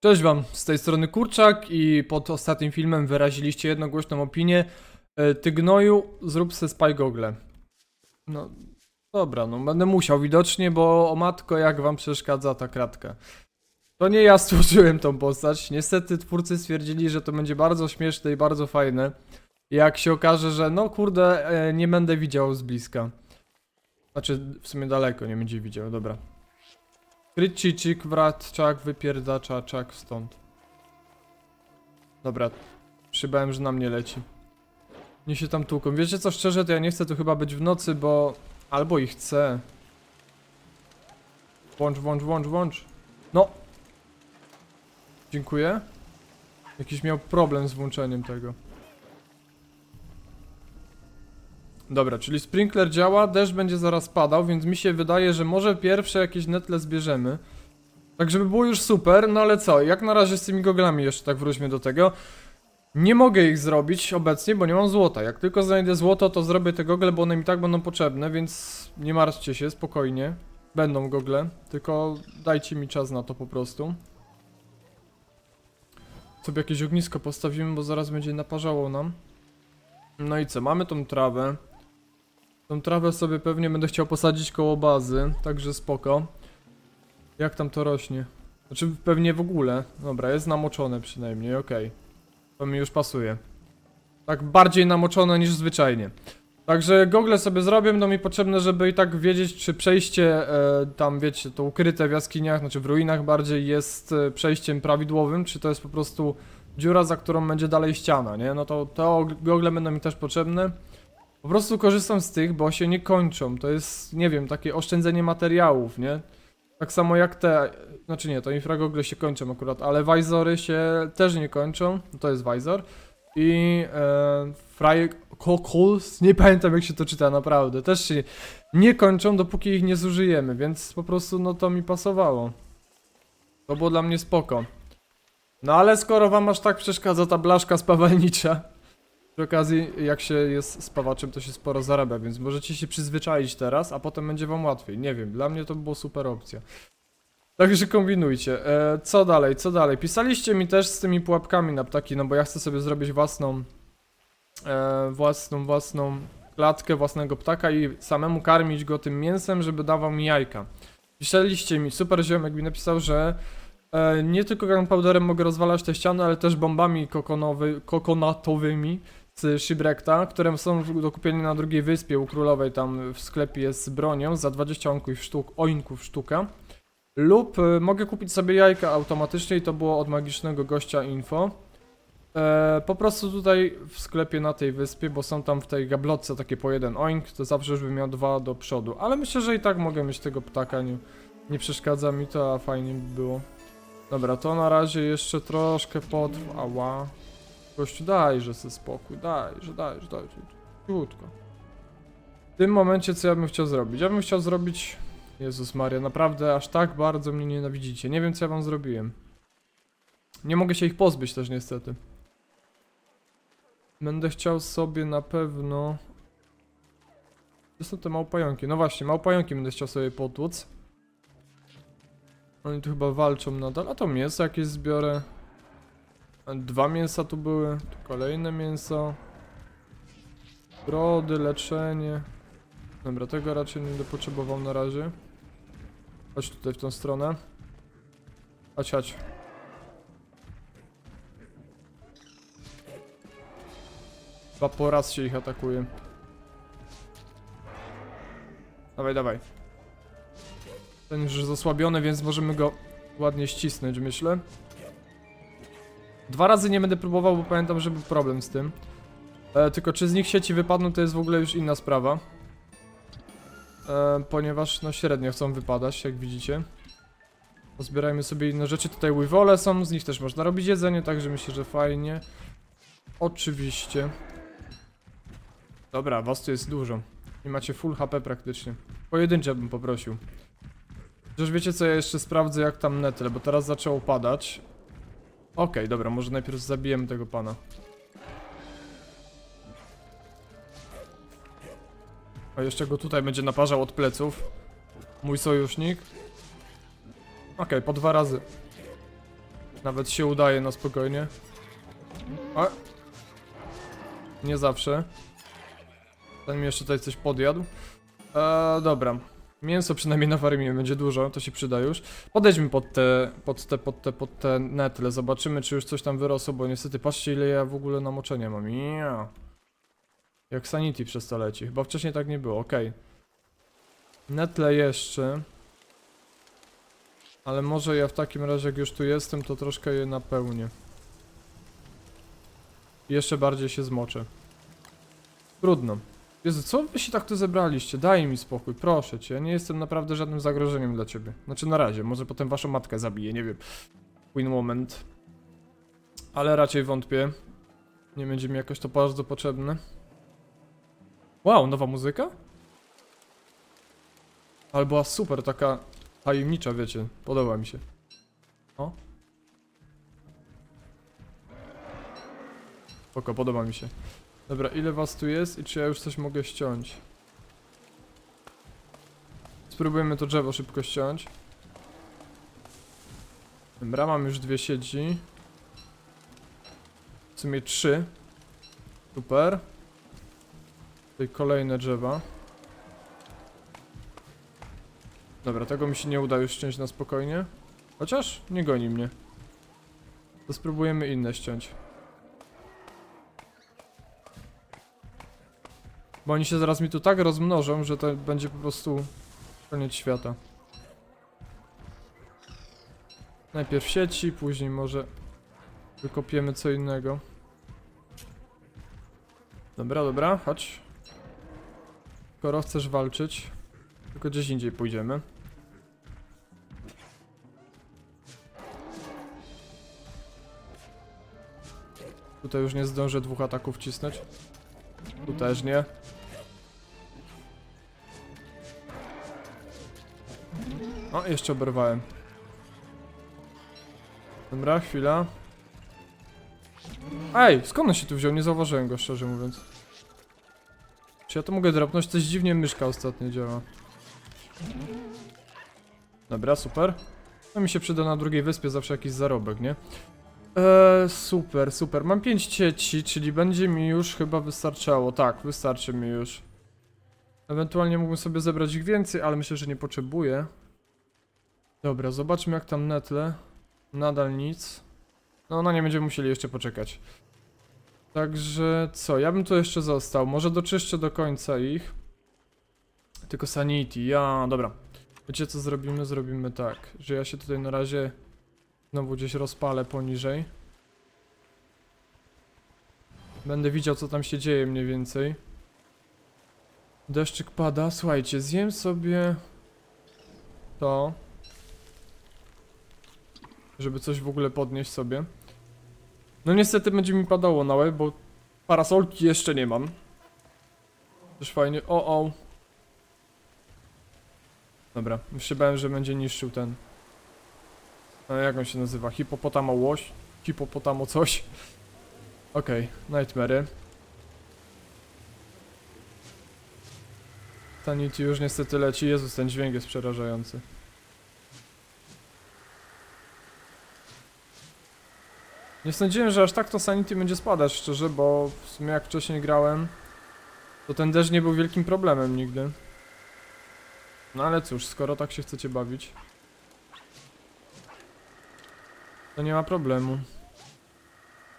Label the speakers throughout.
Speaker 1: Cześć wam, z tej strony Kurczak i pod ostatnim filmem wyraziliście jednogłośną opinię e, Ty gnoju, zrób se spy gogle. No, dobra, no będę musiał widocznie, bo o matko jak wam przeszkadza ta kratka. To nie ja stworzyłem tą postać, niestety twórcy stwierdzili, że to będzie bardzo śmieszne i bardzo fajne. Jak się okaże, że no kurde, e, nie będę widział z bliska. Znaczy, w sumie daleko nie będzie widział, dobra. Krycicik, wrat, czak, wypierdacza, czak stąd. Dobra, przybałem, że na mnie leci. Nie się tam tłuką. Wiecie co, szczerze, to ja nie chcę tu chyba być w nocy, bo... Albo i chcę. Włącz, włącz, włącz, włącz. No! Dziękuję. Jakiś miał problem z włączeniem tego. Dobra, czyli sprinkler działa, deszcz będzie zaraz padał, więc mi się wydaje, że może pierwsze jakieś netle zbierzemy. Tak, żeby było już super, no ale co, jak na razie z tymi goglami jeszcze tak wróćmy do tego. Nie mogę ich zrobić obecnie, bo nie mam złota. Jak tylko znajdę złoto, to zrobię te gogle, bo one mi tak będą potrzebne, więc nie martwcie się, spokojnie. Będą gogle, tylko dajcie mi czas na to po prostu. Sobie jakieś ognisko postawimy, bo zaraz będzie naparzało nam. No i co, mamy tą trawę. Tą trawę sobie pewnie będę chciał posadzić koło bazy, także spoko. Jak tam to rośnie? Znaczy pewnie w ogóle. Dobra, jest namoczone przynajmniej, okej. To mi już pasuje. Tak bardziej namoczone niż zwyczajnie. Także gogle sobie zrobię, będą mi potrzebne, żeby i tak wiedzieć, czy przejście e, tam, wiecie, to ukryte w jaskiniach, znaczy w ruinach bardziej jest e, przejściem prawidłowym, czy to jest po prostu dziura, za którą będzie dalej ściana, nie? No to te gogle będą mi też potrzebne. Po prostu korzystam z tych, bo się nie kończą. To jest, nie wiem, takie oszczędzenie materiałów, nie? Tak samo jak te, znaczy nie, to infragogle się kończą akurat, ale wajzory się też nie kończą. To jest wajzor. I e, cockles, nie pamiętam jak się to czyta naprawdę, też się nie kończą, dopóki ich nie zużyjemy, więc po prostu no to mi pasowało. To było dla mnie spoko. No ale skoro wam aż tak przeszkadza ta blaszka spawalnicza, przy okazji, jak się jest spawaczem, to się sporo zarabia, więc możecie się przyzwyczaić teraz, a potem będzie wam łatwiej. Nie wiem, dla mnie to było super opcja. Także kombinujcie. E, co dalej, co dalej? Pisaliście mi też z tymi pułapkami na ptaki, no bo ja chcę sobie zrobić własną, e, własną, własną klatkę własnego ptaka i samemu karmić go tym mięsem, żeby dawał mi jajka. Pisaliście mi, super ziomek mi napisał, że e, nie tylko gunpowderem mogę rozwalać te ściany, ale też bombami kokonowy, kokonatowymi z Shipwreckta, które są do kupienia na drugiej wyspie u królowej, tam w sklepie jest z bronią za 20 oinków, sztuk, oinków sztuka. Lub y, mogę kupić sobie jajka automatycznie i to było od magicznego gościa info. E, po prostu tutaj w sklepie na tej wyspie, bo są tam w tej gablotce takie po jeden oink, to zawsze już bym miał dwa do przodu. Ale myślę, że i tak mogę mieć tego ptaka, nie, nie przeszkadza mi to, a fajnie by było. Dobra, to na razie jeszcze troszkę potrwa. Ała. Gościu, dajże sobie spokój, dajże, dajże, dajże. Cichutko. W tym momencie co ja bym chciał zrobić? Ja bym chciał zrobić... Jezus Maria, naprawdę aż tak bardzo mnie nienawidzicie. Nie wiem co ja wam zrobiłem. Nie mogę się ich pozbyć też niestety. Będę chciał sobie na pewno... Gdzie są te małpająki? No właśnie, małpająki będę chciał sobie potłuc. Oni tu chyba walczą nadal. A to mięso jakieś zbiorę. Dwa mięsa tu były, tu kolejne mięso. Brody, leczenie. Dobra, tego raczej nie będę potrzebował na razie. Chodź tutaj w tą stronę. Chodź, chodź. Chyba po raz się ich atakuje. Dawaj, dawaj. Ten już jest osłabiony, więc możemy go ładnie ścisnąć, myślę. Dwa razy nie będę próbował, bo pamiętam, że był problem z tym. E, tylko czy z nich sieci wypadną, to jest w ogóle już inna sprawa. E, ponieważ no średnio chcą wypadać, jak widzicie. Pozbierajmy sobie inne rzeczy. Tutaj wivole są, z nich też można robić jedzenie, także myślę, że fajnie. Oczywiście. Dobra, was tu jest dużo. I macie full HP praktycznie. Pojedyncze bym poprosił. Chociaż wiecie co, ja jeszcze sprawdzę jak tam netle, bo teraz zaczęło padać. Okej, dobra, może najpierw zabijemy tego pana. A jeszcze go tutaj będzie naparzał od pleców. Mój sojusznik. Okej, po dwa razy. Nawet się udaje na spokojnie. A. Nie zawsze. Ten mi jeszcze tutaj coś podjadł. Eee, dobra. Mięso przynajmniej na farmie będzie dużo, to się przyda już. Podejdźmy pod te, pod te, pod te, pod te netle, zobaczymy czy już coś tam wyrosło, bo niestety patrzcie ile ja w ogóle namoczenia mam. Ja. Jak sanity przez to leci, chyba wcześniej tak nie było, okej. Netle jeszcze. Ale może ja w takim razie jak już tu jestem, to troszkę je napełnię. Jeszcze bardziej się zmoczę. Trudno. Jezu, co wy się tak tu zebraliście? Daj mi spokój, proszę cię. Ja nie jestem naprawdę żadnym zagrożeniem dla ciebie. Znaczy na razie, może potem waszą matkę zabiję, nie wiem. Win moment. Ale raczej wątpię. Nie będzie mi jakoś to bardzo potrzebne. Wow, nowa muzyka? Ale była super, taka tajemnicza, wiecie. Podoba mi się. O. Spoko, podoba mi się. Dobra, ile was tu jest i czy ja już coś mogę ściąć? Spróbujemy to drzewo szybko ściąć. Dobra, mam już dwie sieci. W sumie trzy. Super. Tutaj kolejne drzewa. Dobra, tego mi się nie uda już ściąć na spokojnie. Chociaż nie goni mnie. To spróbujemy inne ściąć. Bo oni się zaraz mi tu tak rozmnożą, że to będzie po prostu koniec świata. Najpierw sieci, później może wykopiemy co innego. Dobra, dobra, chodź. Skoro chcesz walczyć, tylko gdzieś indziej pójdziemy. Tutaj już nie zdążę dwóch ataków cisnąć. Tu też nie. O, jeszcze oberwałem. Dobra, chwila. Ej, skąd on się tu wziął? Nie zauważyłem go, szczerze mówiąc. Czy ja to mogę dropnąć? Coś dziwnie myszka ostatnio działa. Dobra, super. To mi się przyda na drugiej wyspie zawsze jakiś zarobek, nie? Eee, super, super. Mam 5 sieci, czyli będzie mi już chyba wystarczało. Tak, wystarczy mi już. Ewentualnie mógłbym sobie zebrać ich więcej, ale myślę, że nie potrzebuję. Dobra, zobaczmy jak tam netle. Nadal nic. No, no nie będziemy musieli jeszcze poczekać. Także co, ja bym tu jeszcze został. Może doczyszczę do końca ich. Tylko sanity, ja, dobra. Wiecie co zrobimy? Zrobimy tak, że ja się tutaj na razie znowu gdzieś rozpalę poniżej. Będę widział co tam się dzieje mniej więcej. Deszczyk pada. Słuchajcie, zjem sobie to. Żeby coś w ogóle podnieść sobie. No niestety będzie mi padało na łeb, bo parasolki jeszcze nie mam. Też fajnie. O, o. Dobra, już bałem, że będzie niszczył ten. A jak on się nazywa? Hipopotamo łoś? Hipopotamo coś? Okej, okay, Nightmary. Sanity już niestety leci. Jezus, ten dźwięk jest przerażający. Nie sądziłem, że aż tak to Sanity będzie spadać, szczerze, bo w sumie jak wcześniej grałem, to ten deszcz nie był wielkim problemem nigdy. No ale cóż, skoro tak się chcecie bawić, to nie ma problemu.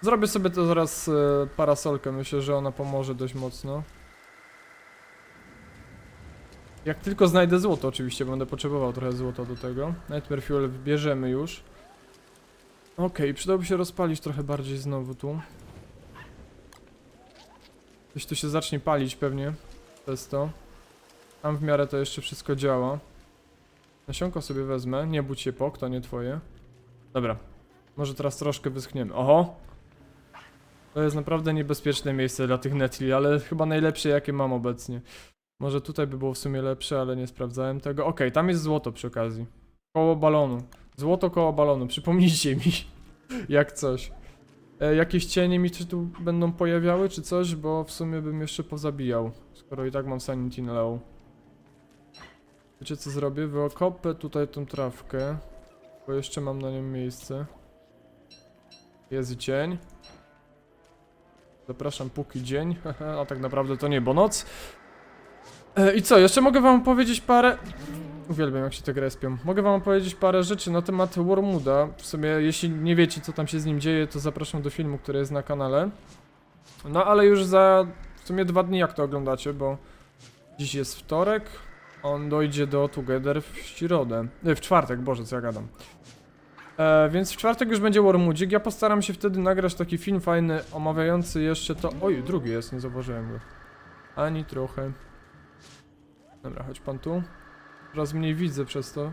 Speaker 1: Zrobię sobie to zaraz e, parasolkę, myślę, że ona pomoże dość mocno. Jak tylko znajdę złoto, oczywiście, będę potrzebował trochę złota do tego. Nightmare Fuel bierzemy już. Okej, przydałoby się rozpalić trochę bardziej znowu tu. Coś tu się zacznie palić pewnie przez to. Tam w miarę to jeszcze wszystko działa. Nasionko sobie wezmę, nie budź się pok, to nie twoje. Dobra, może teraz troszkę wyschniemy. Oho! To jest naprawdę niebezpieczne miejsce dla tych netli, ale chyba najlepsze jakie mam obecnie. Może tutaj by było w sumie lepsze, ale nie sprawdzałem tego. Okej, tam jest złoto przy okazji. Koło balonu. Złoto koło balonu, przypomnijcie mi. Jak coś. E, jakieś cienie mi się tu będą pojawiały, czy coś? Bo w sumie bym jeszcze pozabijał. Skoro i tak mam sanity low. Wiecie co zrobię? Wyokopę tutaj tą trawkę. Bo jeszcze mam na nią miejsce. Jest dzień. Zapraszam póki dzień, a tak naprawdę to nie, bo noc. E, I co, jeszcze mogę wam powiedzieć parę... Uwielbiam jak się te gry spią. Mogę wam powiedzieć parę rzeczy na temat Wormuda. W sumie, jeśli nie wiecie co tam się z nim dzieje, to zapraszam do filmu, który jest na kanale. No ale już za w sumie dwa dni jak to oglądacie, bo dziś jest wtorek, on dojdzie do Together w środę. Nie, w czwartek, boże, co ja gadam. E, więc w czwartek już będzie Wormudzik. Ja postaram się wtedy nagrać taki film fajny, omawiający jeszcze to. Oj, drugi jest, nie zauważyłem go. Ani trochę. Dobra, chodź pan tu. Coraz mniej widzę przez to.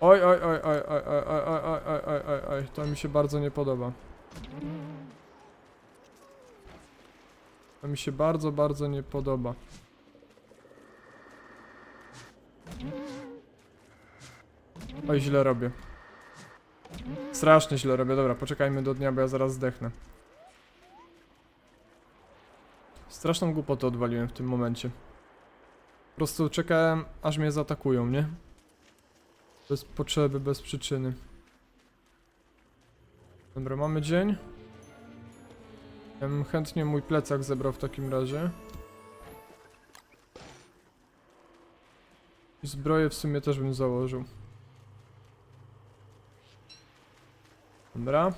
Speaker 1: Oj, oj, oj, oj, oj, oj, oj, oj, oj, oj, oj, oj, oj, to mi się bardzo nie podoba. To mi się bardzo, bardzo nie podoba. Oj, źle robię. Strasznie źle robię. Dobra, poczekajmy do dnia, bo ja zaraz zdechnę. Straszną głupotę odwaliłem w tym momencie. Po prostu czekałem, aż mnie zaatakują, nie? Bez potrzeby, bez przyczyny. Dobra, mamy dzień. Ja bym chętnie mój plecak zebrał w takim razie. Zbroję w sumie też bym założył. Dobra.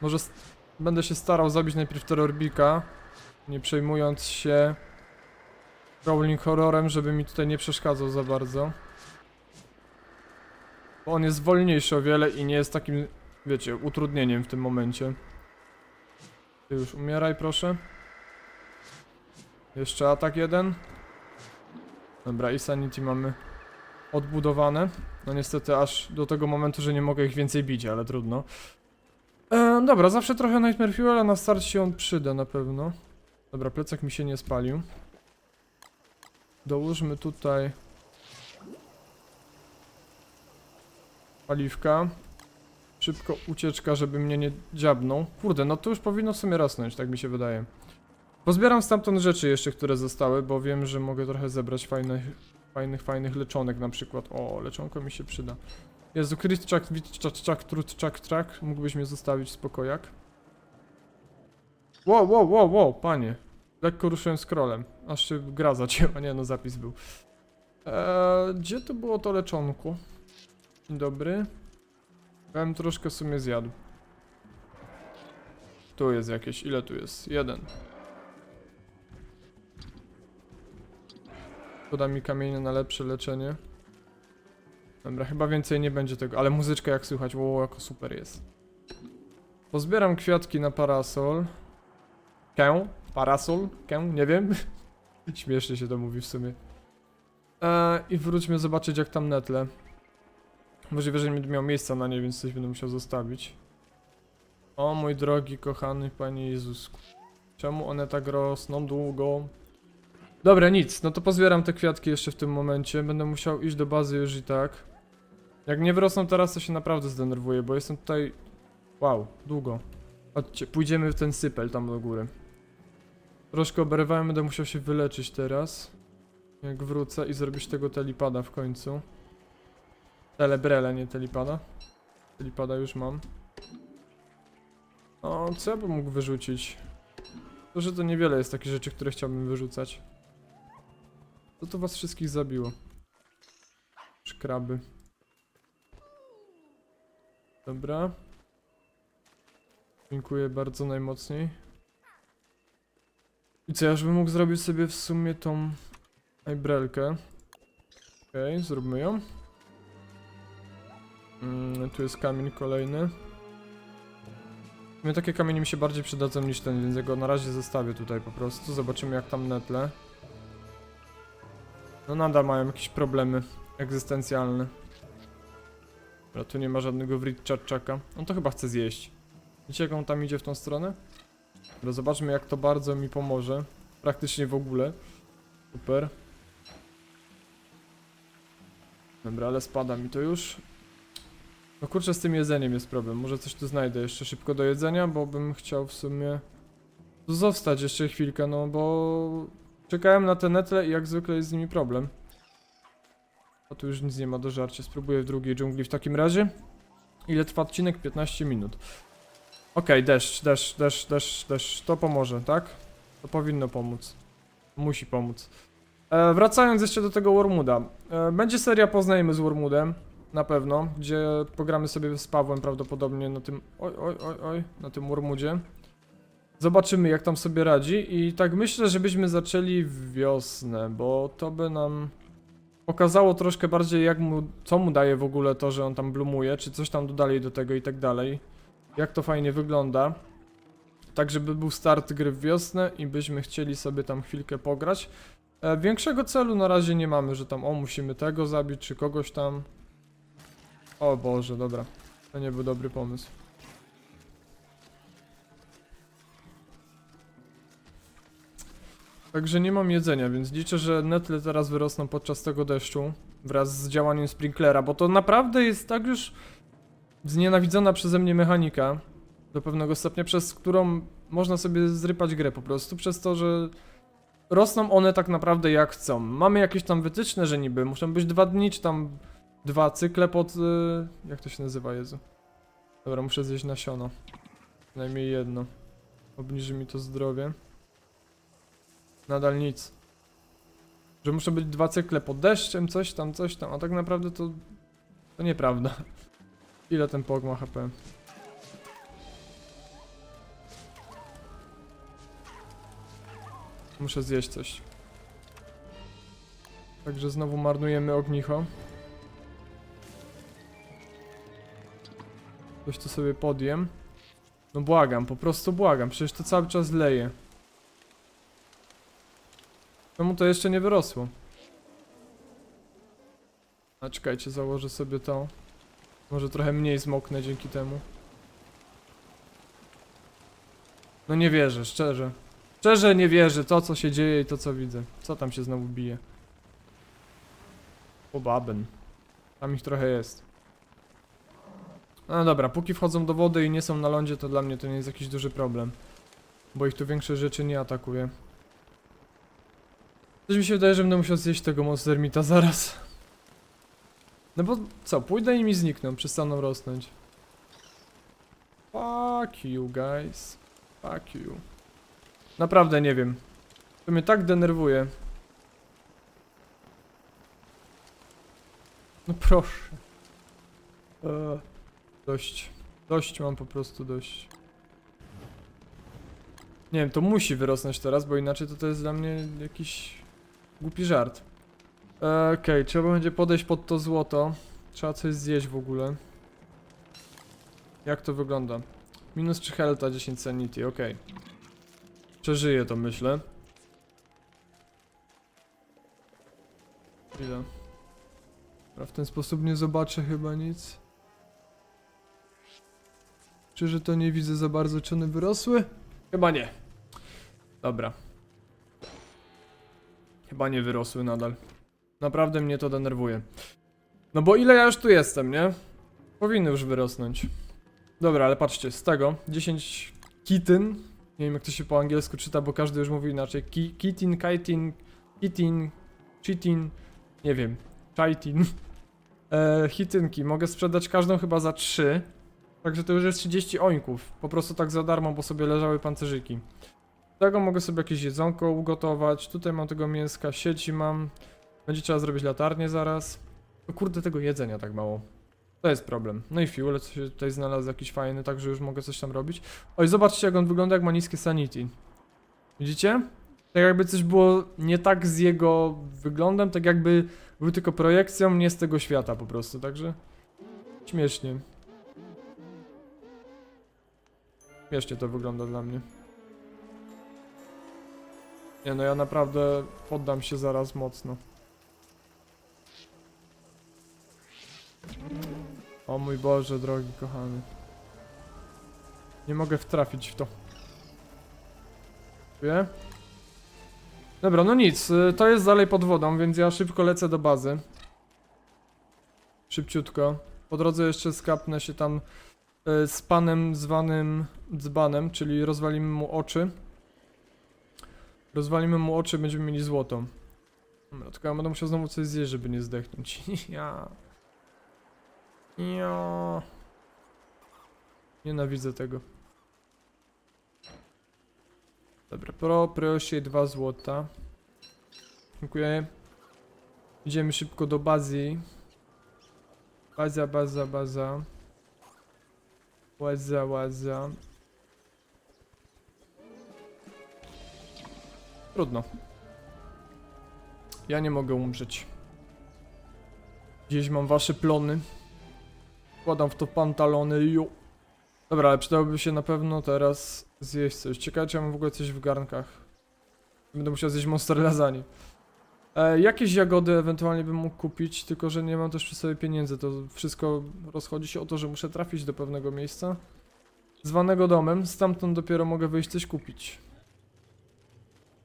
Speaker 1: Może będę się starał zabić najpierw terrorbika, nie przejmując się rolling horrorem, żeby mi tutaj nie przeszkadzał za bardzo. Bo on jest wolniejszy o wiele i nie jest takim, wiecie, utrudnieniem w tym momencie. Ty już umieraj proszę. Jeszcze atak jeden. Dobra, i sanity mamy odbudowane. No niestety aż do tego momentu, że nie mogę ich więcej bić, ale trudno. E, dobra, zawsze trochę Nightmare Fuel, ale na starcie on przyda na pewno. Dobra, plecak mi się nie spalił. Dołóżmy tutaj paliwka. Szybko ucieczka, żeby mnie nie dziabnął. Kurde, no to już powinno w sumie rosnąć, tak mi się wydaje. Pozbieram stamtąd rzeczy jeszcze, które zostały, bo wiem, że mogę trochę zebrać fajnych, fajnych, fajnych leczonek na przykład. O, leczonko mi się przyda. Jezu, Krystczak, Witczak, czak, Trutczak, czak. Mógłbyś mnie zostawić spokojak? Wow, wow, wow, wow, panie. Lekko ruszyłem scrollem, aż się gra zacięła. Nie no, zapis był. Eee, gdzie to było to leczonko? Dzień dobry. Bym troszkę w sumie zjadł. Tu jest jakieś, ile tu jest? Jeden. Poda mi kamienie na lepsze leczenie. Dobra, chyba więcej nie będzie tego, ale muzyczka jak słychać, wow, jako super jest. Pozbieram kwiatki na parasol. Kę? Parasol? Kę? Nie wiem. Śmiesznie się to mówi w sumie. Eee, I wróćmy zobaczyć jak tam netle. Możliwe, że nie będę miał miejsca na nie, więc coś będę musiał zostawić. O mój drogi, kochany Panie Jezusku. Czemu one tak rosną długo? Dobra, nic. No to pozbieram te kwiatki jeszcze w tym momencie. Będę musiał iść do bazy już i tak. Jak nie wyrosną teraz, to się naprawdę zdenerwuję, bo jestem tutaj... Wow, długo. Chodźcie, pójdziemy w ten sypel tam do góry. Troszkę oberwałem, będę musiał się wyleczyć teraz. Jak wrócę i zrobić tego telipada w końcu. Telebrele, nie telipada. Telipada już mam. O, co ja bym mógł wyrzucić? To, że to niewiele jest takich rzeczy, które chciałbym wyrzucać. Co to was wszystkich zabiło? Szkraby. Dobra. Dziękuję bardzo najmocniej. I co, ja bym mógł zrobić sobie w sumie tą najbrelkę. Okej, zróbmy ją. Mm, tu jest kamień kolejny. Sumie takie kamienie mi się bardziej przydadzą niż ten, więc ja go na razie zostawię tutaj po prostu. Zobaczymy jak tam netle. No nadal mają jakieś problemy egzystencjalne. Dobra, tu nie ma żadnego writczaczaka. On to chyba chce zjeść. Wiecie jak on tam idzie w tą stronę? Dobra, zobaczmy jak to bardzo mi pomoże. Praktycznie w ogóle. Super. Dobra, ale spada mi to już. No kurczę, z tym jedzeniem jest problem. Może coś tu znajdę jeszcze szybko do jedzenia, bo bym chciał w sumie zostać jeszcze chwilkę, no bo czekałem na te netle i jak zwykle jest z nimi problem. A tu już nic nie ma do żarcia. Spróbuję w drugiej dżungli w takim razie. Ile trwa odcinek? 15 minut. Okej, deszcz, deszcz, deszcz, deszcz, deszcz. To pomoże, tak? To powinno pomóc. Musi pomóc. E, wracając jeszcze do tego Wormuda. E, będzie seria Poznajmy z Wormudem. Na pewno, gdzie pogramy sobie z Pawłem prawdopodobnie na tym. Oj, oj, oj, oj, na tym Wormudzie. Zobaczymy, jak tam sobie radzi. I tak myślę, żebyśmy zaczęli wiosnę, bo to by nam pokazało troszkę bardziej, jak mu, co mu daje w ogóle to, że on tam blumuje, czy coś tam dodali do tego i tak dalej. Jak to fajnie wygląda. Tak, żeby był start gry w wiosnę i byśmy chcieli sobie tam chwilkę pograć. E, większego celu na razie nie mamy, że tam o musimy tego zabić, czy kogoś tam. O Boże, dobra. To nie był dobry pomysł. Także nie mam jedzenia, więc liczę, że netle teraz wyrosną podczas tego deszczu wraz z działaniem sprinklera, bo to naprawdę jest tak już znienawidzona przeze mnie mechanika do pewnego stopnia, przez którą można sobie zrypać grę po prostu, przez to, że rosną one tak naprawdę jak chcą. Mamy jakieś tam wytyczne, że niby muszą być dwa dni, czy tam dwa cykle pod... y, jak to się nazywa, Jezu? Dobra, muszę zjeść nasiono. Najmniej jedno. Obniży mi to zdrowie. Nadal nic. Że muszą być dwa cykle pod deszczem, coś tam, coś tam, a tak naprawdę to... To nieprawda. Ile ten pog ma HP? Muszę zjeść coś. Także znowu marnujemy ognicho. Coś to sobie podjem. No błagam, po prostu błagam, przecież to cały czas leje. Czemu to jeszcze nie wyrosło? A czekajcie, założę sobie to. Może trochę mniej zmoknę dzięki temu. No nie wierzę, szczerze. Szczerze nie wierzę, to co się dzieje i to co widzę. Co tam się znowu bije? O baben. Tam ich trochę jest. No dobra, póki wchodzą do wody i nie są na lądzie, to dla mnie to nie jest jakiś duży problem. Bo ich tu większe rzeczy nie atakuje. Coś mi się wydaje, że będę musiał zjeść tego monstermita zaraz. No bo co, pójdę i mi znikną, przestaną rosnąć. Fuck you guys. Fuck you. Naprawdę nie wiem. To mnie tak denerwuje. No proszę. Eee, dość. Dość mam po prostu dość. Nie wiem, to musi wyrosnąć teraz, bo inaczej to to jest dla mnie jakiś głupi żart. Okej, trzeba będzie podejść pod to złoto. Trzeba coś zjeść w ogóle. Jak to wygląda? Minus 3 healtha, 10 sanity, okej. Przeżyję to, myślę. Chwilę. A w ten sposób nie zobaczę chyba nic. Czy że to nie widzę za bardzo, czy one wyrosły? Chyba nie. Dobra. Chyba nie wyrosły nadal. Naprawdę mnie to denerwuje. No bo ile ja już tu jestem, nie? Powinny już wyrosnąć. Dobra, ale patrzcie, z tego 10 kityn. Nie wiem jak to się po angielsku czyta, bo każdy już mówi inaczej. Ki kitin, kaitin, kitin, chitin, nie wiem, chaitin. E, hitynki, mogę sprzedać każdą chyba za 3. Także to już jest 30 ońków. Po prostu tak za darmo, bo sobie leżały pancerzyki. Z tego mogę sobie jakieś jedzonko ugotować. Tutaj mam tego mięska, sieci mam. Będzie trzeba zrobić latarnię zaraz. No kurde, tego jedzenia tak mało. To jest problem. No i fuel, się tutaj znalazł jakiś fajny, także już mogę coś tam robić. Oj, zobaczcie jak on wygląda, jak ma niskie sanity. Widzicie? Tak jakby coś było nie tak z jego wyglądem, tak jakby był tylko projekcją, nie z tego świata po prostu, także... Śmiesznie. Śmiesznie to wygląda dla mnie. Nie no, ja naprawdę poddam się zaraz mocno. O mój Boże, drogi kochany. Nie mogę wtrafić w to. Wie? Dobra, no nic, y, to jest dalej pod wodą, więc ja szybko lecę do bazy. Szybciutko. Po drodze jeszcze skapnę się tam y, z panem zwanym dzbanem, czyli rozwalimy mu oczy. Rozwalimy mu oczy, będziemy mieli złoto. Dobra, tylko ja będę musiał znowu coś zjeść, żeby nie zdechnąć. ja. Ja. Nienawidzę tego. Dobra, pro, proszę, dwa złota. Dziękuję. Idziemy szybko do bazy. Baza, baza, baza. Łaza, łaza. Trudno. Ja nie mogę umrzeć. Gdzieś mam wasze plony. Wkładam w to pantalony, ju. Dobra, ale przydałoby się na pewno teraz zjeść coś. Ciekawe, czy ja mam w ogóle coś w garnkach. Będę musiał zjeść monster lasagne. E, jakieś jagody ewentualnie bym mógł kupić, tylko że nie mam też przy sobie pieniędzy. To wszystko rozchodzi się o to, że muszę trafić do pewnego miejsca. Zwanego domem, stamtąd dopiero mogę wyjść coś kupić.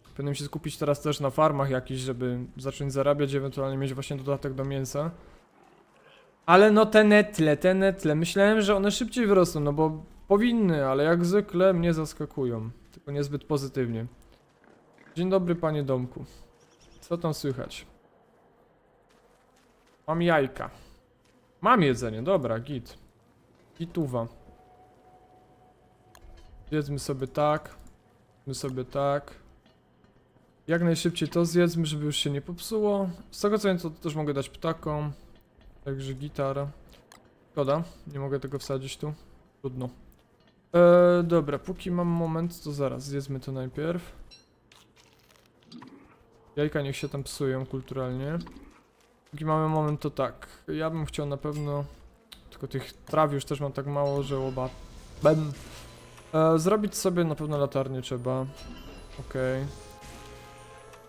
Speaker 1: Powinienem się skupić teraz też na farmach jakichś, żeby zacząć zarabiać, ewentualnie mieć właśnie dodatek do mięsa. Ale no te netle, te netle, myślałem, że one szybciej wyrosną, no bo powinny, ale jak zwykle mnie zaskakują. Tylko niezbyt pozytywnie. Dzień dobry panie domku. Co tam słychać? Mam jajka. Mam jedzenie, dobra, git. Gituwa. Jedzmy sobie tak. My sobie tak. Jak najszybciej to zjedzmy, żeby już się nie popsuło. Z tego co wiem, to też mogę dać ptakom. Także gitara. Szkoda, nie mogę tego wsadzić tu. Trudno. Eee, dobra, póki mam moment, to zaraz zjedzmy to najpierw. Jajka niech się tam psują kulturalnie. Póki mamy moment, to tak. Ja bym chciał na pewno... Tylko tych traw już też mam tak mało, że łoba... Bem. E, zrobić sobie na pewno latarnię trzeba. Okej.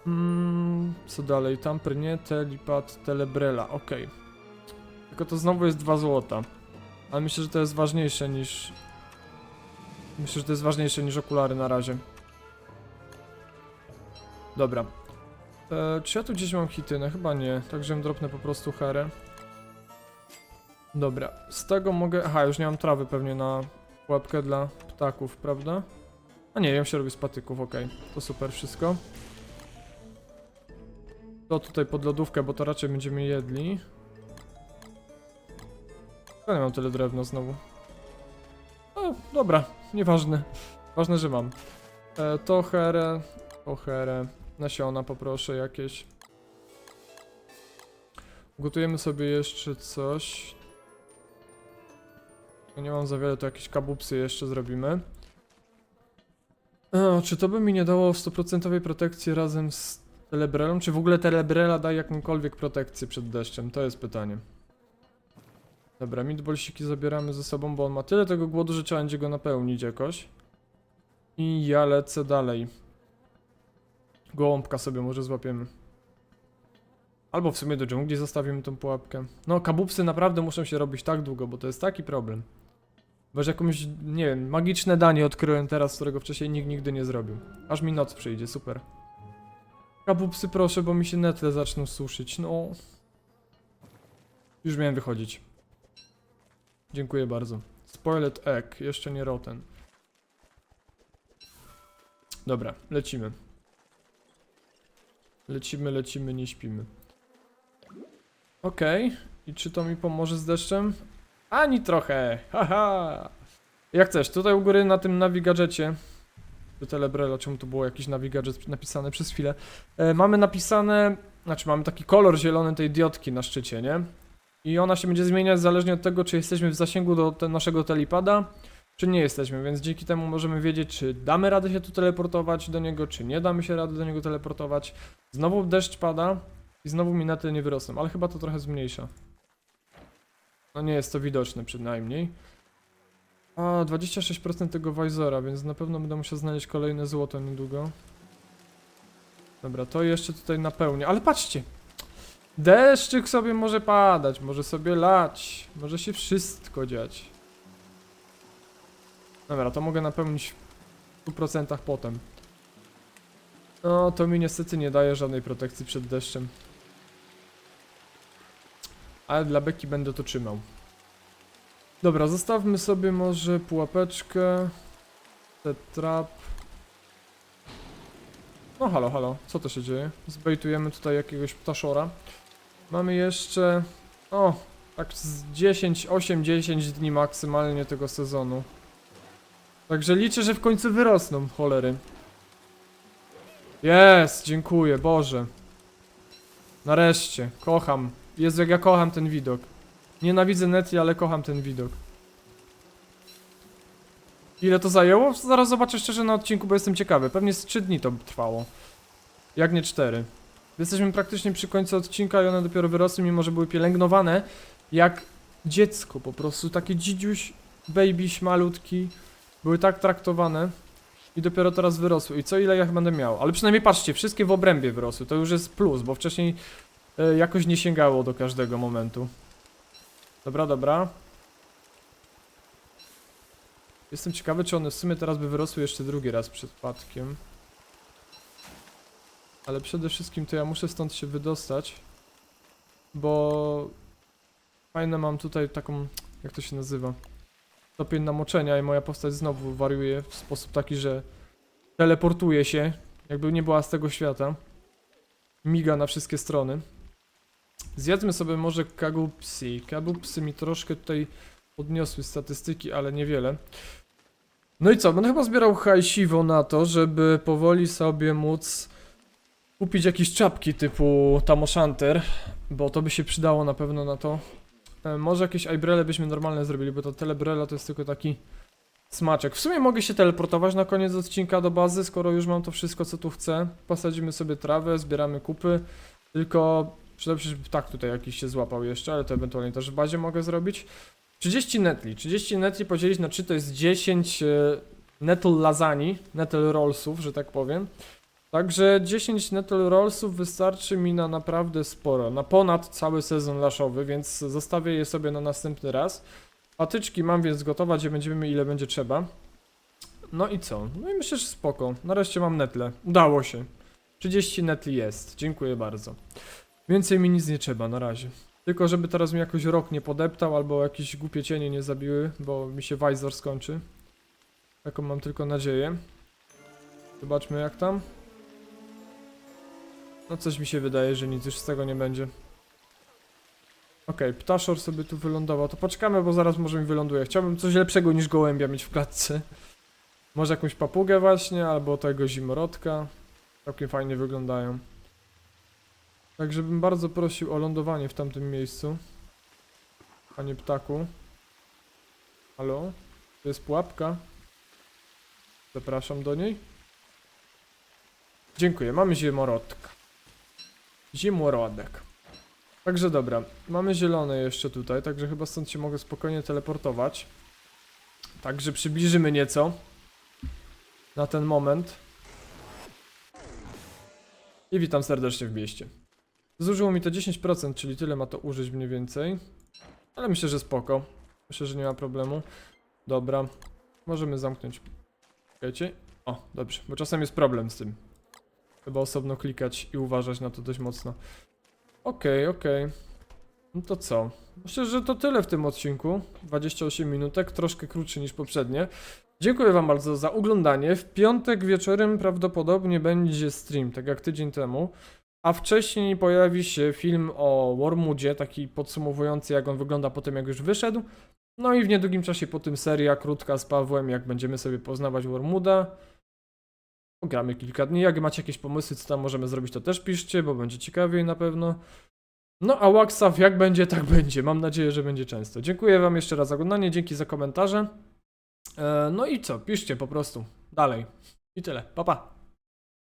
Speaker 1: Mm, co dalej? Tamper nie, telipad, telebrela, okej. Tylko to znowu jest 2 złota. Ale myślę, że to jest ważniejsze niż... Myślę, że to jest ważniejsze niż okulary na razie. Dobra. E, czy ja tu gdzieś mam hitynę? Chyba nie. Także dropnę po prostu herę. Dobra. Z tego mogę... Aha, już nie mam trawy pewnie na łapkę dla ptaków, prawda? A nie, ją się robi z patyków, okej. To super wszystko. To tutaj pod lodówkę, bo to raczej będziemy jedli. Ja mam tyle drewna znowu. O, dobra, nieważne. Ważne, że mam. E, to herę, to herę. Nasiona poproszę jakieś. Gotujemy sobie jeszcze coś. Nie mam za wiele, to jakieś kabupsy jeszcze zrobimy. O, czy to by mi nie dało 100% protekcji razem z telebrelą? Czy w ogóle telebrela daje jakąkolwiek protekcję przed deszczem? To jest pytanie. Dobra, meatballsiki zabieramy ze sobą, bo on ma tyle tego głodu, że trzeba będzie go napełnić jakoś. I ja lecę dalej. Gołąbka sobie może złapiemy. Albo w sumie do dżungli zostawimy tą pułapkę. No, kabupsy naprawdę muszą się robić tak długo, bo to jest taki problem. Że jakąś, nie wiem, magiczne danie odkryłem teraz, którego wcześniej nikt nigdy nie zrobił. Aż mi noc przyjdzie, super. Kabupsy proszę, bo mi się netle zaczną suszyć, no. Już miałem wychodzić. Dziękuję bardzo. Spoiled egg, jeszcze nie roten. Dobra, lecimy. Lecimy, lecimy, nie śpimy. Okej. I czy to mi pomoże z deszczem? Ani trochę. Haha. Jak chcesz, tutaj u góry na tym nawigadżecie. Do Telebrela, czemu tu było jakiś nawigadżet napisane przez chwilę. E, mamy napisane, znaczy mamy taki kolor zielony tej diodki na szczycie, nie? I ona się będzie zmieniać zależnie od tego, czy jesteśmy w zasięgu do te naszego telipada, czy nie jesteśmy, więc dzięki temu możemy wiedzieć, czy damy radę się tu teleportować do niego, czy nie damy się rady do niego teleportować. Znowu deszcz pada i znowu mi na tyle nie wyrosną, ale chyba to trochę zmniejsza. No nie jest to widoczne przynajmniej. A, 26% tego Wizora, więc na pewno będę musiał znaleźć kolejne złoto niedługo. Dobra, to jeszcze tutaj napełnię, ale patrzcie! Deszczyk sobie może padać, może sobie lać, może się wszystko dziać. Dobra, to mogę napełnić w 100% potem. No, to mi niestety nie daje żadnej protekcji przed deszczem. Ale dla beki będę to trzymał. Dobra, zostawmy sobie może pułapeczkę. Set trap. No halo, halo, co to się dzieje? Zbejtujemy tutaj jakiegoś ptaszora. Mamy jeszcze... O, tak z 10, 8, 10 dni maksymalnie tego sezonu. Także liczę, że w końcu wyrosną, cholery. Jest, dziękuję, Boże. Nareszcie, kocham. Jezu, jak ja kocham ten widok. Nienawidzę Netli, ale kocham ten widok. Ile to zajęło? Zaraz zobaczę szczerze na odcinku, bo jestem ciekawy. Pewnie z 3 dni to trwało. Jak nie 4. Jesteśmy praktycznie przy końcu odcinka i one dopiero wyrosły, mimo że były pielęgnowane. Jak dziecko po prostu. Takie dzidziuś, babyś malutki. Były tak traktowane. I dopiero teraz wyrosły. I co ile ja będę miał? Ale przynajmniej patrzcie, wszystkie w obrębie wyrosły. To już jest plus, bo wcześniej e, jakoś nie sięgało do każdego momentu. Dobra, dobra. Jestem ciekawy, czy one w sumie teraz by wyrosły jeszcze drugi raz przypadkiem. Ale przede wszystkim to ja muszę stąd się wydostać. Bo... Fajne mam tutaj taką... Jak to się nazywa? Stopień namoczenia i moja postać znowu wariuje w sposób taki, że... Teleportuje się. Jakby nie była z tego świata. Miga na wszystkie strony. Zjedzmy sobie może kagupsy. Kagupsy mi troszkę tutaj podniosły statystyki, ale niewiele. No i co? Będę chyba zbierał hajsiwo na to, żeby powoli sobie móc kupić jakieś czapki typu Tamoshanter, bo to by się przydało na pewno na to. E, może jakieś eybrele byśmy normalne zrobili, bo to telebrela to jest tylko taki smaczek. W sumie mogę się teleportować na koniec odcinka do bazy, skoro już mam to wszystko co tu chcę. Posadzimy sobie trawę, zbieramy kupy, tylko przydałby się, żeby ptak tutaj jakiś się złapał jeszcze, ale to ewentualnie też w bazie mogę zrobić. 30 netli. 30 netli podzielić na 3 to jest 10 e, netl lasagni, netl rollsów, że tak powiem. Także 10 netl rollsów wystarczy mi na naprawdę sporo, na ponad cały sezon laszowy, więc zostawię je sobie na następny raz. Patyczki mam więc gotować, je będziemy ile będzie trzeba. No i co? No i myślę, że spoko. Nareszcie mam netle. Udało się. 30 netli jest. Dziękuję bardzo. Więcej mi nic nie trzeba na razie. Tylko żeby teraz mi jakoś rok nie podeptał, albo jakieś głupie cienie nie zabiły, bo mi się Visor skończy. Taką mam tylko nadzieję. Zobaczmy jak tam. No coś mi się wydaje, że nic już z tego nie będzie. Okej, ptaszor sobie tu wylądował. To poczekamy, bo zaraz może mi wyląduje. Chciałbym coś lepszego niż gołębia mieć w klatce. Może jakąś papugę właśnie, albo tego zimorodka. Całkiem fajnie wyglądają. Także bym bardzo prosił o lądowanie w tamtym miejscu. Panie ptaku. Halo? To jest pułapka. Zapraszam do niej. Dziękuję, mamy zimorodka. Zimorodek. Także dobra, mamy zielone jeszcze tutaj, także chyba stąd się mogę spokojnie teleportować. Także przybliżymy nieco. Na ten moment. I witam serdecznie w mieście. Zużyło mi to 10%, czyli tyle ma to użyć mniej więcej. Ale myślę, że spoko. Myślę, że nie ma problemu. Dobra. Możemy zamknąć. Czekajcie. O, dobrze, bo czasem jest problem z tym. Chyba osobno klikać i uważać na to dość mocno. Okej, okej. No to co? Myślę, że to tyle w tym odcinku. 28 minutek, troszkę krótszy niż poprzednie. Dziękuję wam bardzo za oglądanie. W piątek wieczorem prawdopodobnie będzie stream, tak jak tydzień temu. A wcześniej pojawi się film o Wormwoodzie, taki podsumowujący jak on wygląda po tym jak już wyszedł. No i w niedługim czasie po tym seria krótka z Pawłem, jak będziemy sobie poznawać Wormwooda. Pogramy kilka dni. Jak macie jakieś pomysły, co tam możemy zrobić, to też piszcie, bo będzie ciekawiej na pewno. No a Waxaw jak będzie, tak będzie. Mam nadzieję, że będzie często. Dziękuję wam jeszcze raz za oglądanie, dzięki za komentarze. E, no i co, piszcie po prostu. Dalej. I tyle. Pa pa.